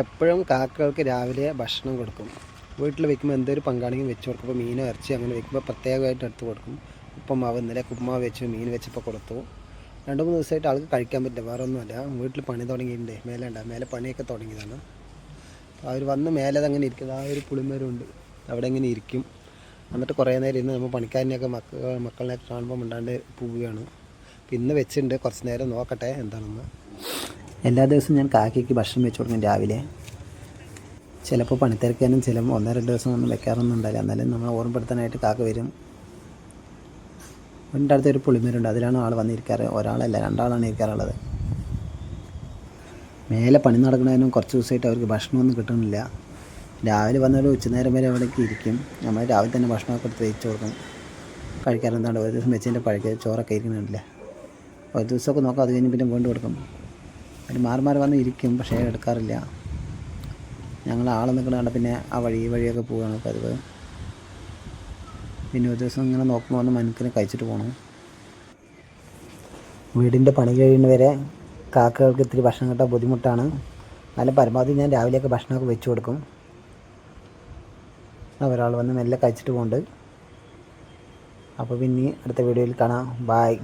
എപ്പോഴും കാക്കകൾക്ക് രാവിലെ ഭക്ഷണം കൊടുക്കും. വീട്ടിൽ വെക്കുമ്പോൾ എന്തൊരു പങ്കാളിയും വെച്ച് കൊടുക്കും ഇപ്പോൾ മീനോ ഇറച്ചി അങ്ങനെ വെക്കുമ്പോൾ പ്രത്യേകമായിട്ട് എടുത്ത് കൊടുക്കും. ഉപ്പുമാവ് ഇന്നലെ ഉപ്പുമാവ് വെച്ച് മീൻ വെച്ചപ്പോൾ കൊടുത്തു. രണ്ട് മൂന്ന് ദിവസമായിട്ട് ആൾക്ക് കഴിക്കാൻ പറ്റില്ല. വേറെ ഒന്നുമല്ല. വീട്ടിൽ പണി തുടങ്ങിയിട്ടുണ്ട്. മേലെ ഉണ്ടാകും മേലെ പണിയൊക്കെ തുടങ്ങിയതാണ്. അവർ വന്ന് മേലെ അതങ്ങനെ ഇരിക്കുന്നത് ആ ഒരു പുളിമരമുണ്ട് അവിടെ ഇങ്ങനെ ഇരിക്കും. എന്നിട്ട് കുറേ നേരം ഇരുന്ന് നമ്മൾ പണിക്കാരനെയൊക്കെ മക്ക മക്കളിനെയൊക്കെ കാണുമ്പോൾ മിണ്ടാണ്ട് പോവുകയാണ് പിന്നെ ഇന്ന് വെച്ചിട്ടുണ്ട്. കുറച്ച് നേരം നോക്കട്ടെ എന്താണെന്ന്. എല്ലാ ദിവസവും ഞാൻ കാക്കയ്ക്ക് ഭക്ഷണം വെച്ച് കൊടുക്കും രാവിലെ. ചിലപ്പോൾ പണിത്തിരക്കാനും ചിലപ്പോൾ ഒന്നോ രണ്ട് ദിവസം ഒന്നും വെക്കാറൊന്നും ഉണ്ടാവില്ല. എന്നാലും നമ്മൾ ഓർമ്മപ്പെടുത്താനായിട്ട് കാക്ക വരും. വീടിന്റെ അടുത്തൊരു പുളിമരുണ്ട്. അതിലാണ് ആൾ വന്നിരിക്കാറ്. ഒരാളല്ല രണ്ടാളാണ് ഇരിക്കാറുള്ളത്. മേലെ പണി നടക്കുന്നതിനും കുറച്ച് ദിവസമായിട്ട് അവർക്ക് ഭക്ഷണമൊന്നും കിട്ടുന്നില്ല. രാവിലെ വന്നൊരു ഉച്ചനേരം വരെ അവിടേക്ക് ഇരിക്കും. നമ്മൾ രാവിലെ തന്നെ ഭക്ഷണമൊക്കെ എടുത്ത് വെച്ച് കൊടുക്കും. കഴിക്കാറെന്താണ്ട് ഒരു ദിവസം വെച്ചതിന്റെ പഴയ ചോറൊക്കെ ഇരിക്കുന്നുണ്ടല്ലേ? ഒരു ദിവസമൊക്കെ നോക്കാം. അത് കഴിഞ്ഞ് പിന്നെ വീണ്ടും കൊടുക്കും. അതിന് മാറി മാറി വന്ന് ഇരിക്കും പക്ഷേ എടുക്കാറില്ല. ഞങ്ങൾ ആളെ നിൽക്കുന്ന കണ്ട പിന്നെ ആ വഴി ഈ വഴിയൊക്കെ പോവുകയാണ് പതിവ്. പിന്നെ ഒരു ദിവസം ഇങ്ങനെ നോക്കുമ്പോൾ വന്ന് മനുക്കിനെ കഴിച്ചിട്ട് പോകണം വീടിന്റെ പണി കഴിയുന്നവരെ കാക്കകൾക്ക് ഇത്തിരി ഭക്ഷണം കിട്ടാൻ ബുദ്ധിമുട്ടാണ്. എന്നാലും പരമാവധി ഞാൻ രാവിലെയൊക്കെ ഭക്ഷണമൊക്കെ വെച്ച് കൊടുക്കും. ഒരാൾ വന്ന് മെല്ലെ കഴിച്ചിട്ട് പോകുന്നുണ്ട് അപ്പോൾ പിന്നെ അടുത്ത വീഡിയോയിൽ കാണാം. ബായ്